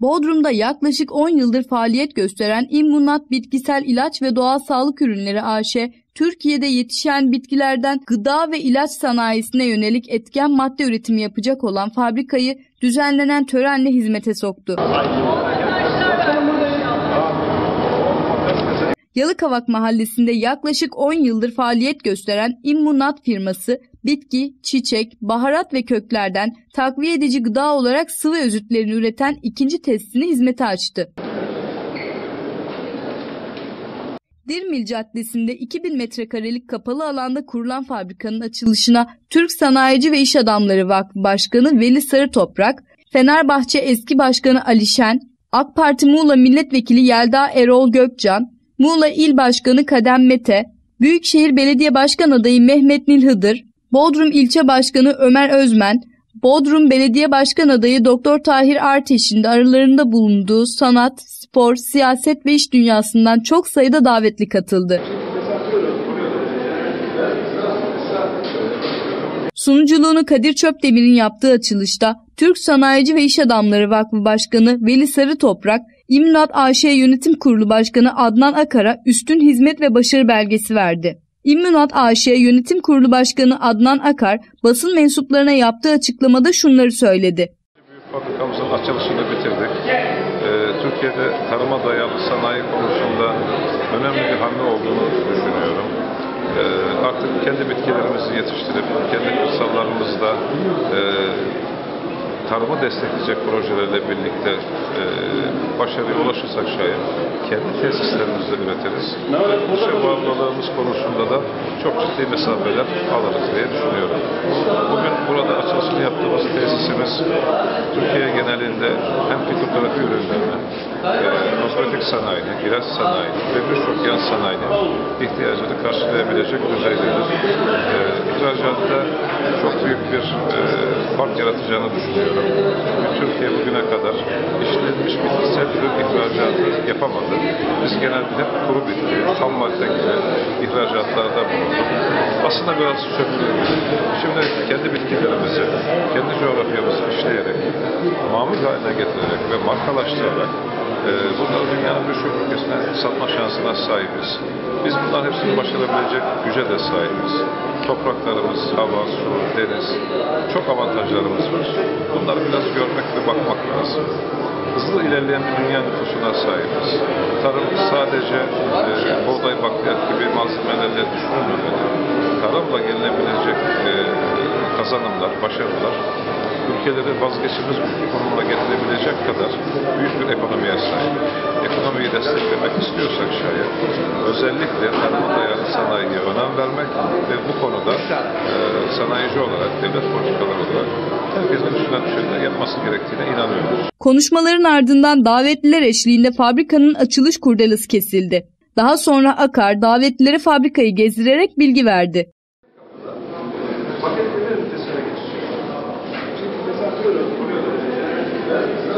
Bodrum'da yaklaşık 10 yıldır faaliyet gösteren İmmunat Bitkisel İlaç ve Doğal Sağlık Ürünleri AŞ, Türkiye'de yetişen bitkilerden gıda ve ilaç sanayisine yönelik etken madde üretimi yapacak olan fabrikayı düzenlenen törenle hizmete soktu. Yalıkavak Mahallesi'nde yaklaşık 10 yıldır faaliyet gösteren İmmunat firması bitki, çiçek, baharat ve köklerden takviye edici gıda olarak sıvı özütlerini üreten ikinci testini hizmete açtı. Dirmil Caddesi'nde 2000 metrekarelik kapalı alanda kurulan fabrikanın açılışına Türk Sanayici ve İş Adamları Vakfı Başkanı Veli Sarı Toprak, Fenerbahçe eski başkanı Alişen, AK Parti Muğla Milletvekili Yelda Erol Gökcan, Muğla İl Başkanı Kadem Mete, Büyükşehir Belediye Başkan Adayı Mehmet Nil Hıdır, Bodrum İlçe Başkanı Ömer Özmen, Bodrum Belediye Başkan Adayı Doktor Tahir Arteş'in de aralarında bulunduğu sanat, spor, siyaset ve iş dünyasından çok sayıda davetli katıldı. Sunuculuğunu Kadir Çöpdemir'in yaptığı açılışta Türk Sanayici ve İş Adamları Vakfı Başkanı Veli Sarı Toprak, İmlat AŞ Yönetim Kurulu Başkanı Adnan Akar'a üstün hizmet ve başarı belgesi verdi. İmmunat AŞ Yönetim Kurulu Başkanı Adnan Akar basın mensuplarına yaptığı açıklamada şunları söyledi. Büyük fabrikamızın açılışını bitirdik. Ee, Türkiye'de tarıma dayalı sanayi konusunda önemli bir hamle olduğunu düşünüyorum. Ee, artık kendi bitkilerimizi yetiştirip kendi kırsallarımızda e, tarımı destekleyecek projelerle birlikte e, başarıya ulaşırsak şayet kendi tesislerimizde üretiriz. Dışa bağımlılığımız konusunda da çok ciddi mesafeler alırız diye düşünüyorum. Bugün burada açılışını yaptığımız tesisimiz Türkiye genelinde hem fitoterapi ürünlerini, e, kozmetik sanayini, ilaç sanayini ve birçok yan sanayinin ihtiyacını karşılayabilecek düzeydedir. E, ihracatta çok büyük bir e, fark yaratacağını düşünüyorum. Türkiye bugüne kadar işlenmiş bitkisel ürün ihracatı yapamadı. Biz genelde hep kuru bitki, ham madde gibi ihracatlarda bulunduk. Aslında biraz sömürüyoruz. Şimdi kendi bitkilerimizi, kendi coğrafyamızı işleyerek, mamul haline getirerek ve markalaştırarak e, dünyanın birçok ülkesine satma şansına sahibiz. Biz bunların hepsini başarabilecek güce de sahibiz. Topraklarımız, hava, su, deniz, çok avantajlarımız var. Bunları biraz görmek ve bakmak lazım. Hızlı ilerleyen bir dünya nüfusuna sahibiz. Tarım sadece e, buğday, bakliyat gibi malzemelerle düşünülmemeli. Tarımla gelinebilecek e, kazanımlar, başarılar ülkeleri vazgeçilmez bir konuma getirebilecek kadar büyük bir ekonomiye sahip. Ekonomiyi desteklemek istiyorsak şayet özellikle tarıma dayalı sanayiye önem vermek ve bu konuda e, sanayici olarak, devlet politikaları olarak herkesin üstüne düşeni yapması gerektiğine inanıyoruz. Konuşmaların ardından davetliler eşliğinde fabrikanın açılış kurdelası kesildi. Daha sonra Akar davetlileri fabrikayı gezdirerek bilgi verdi. どういうこと?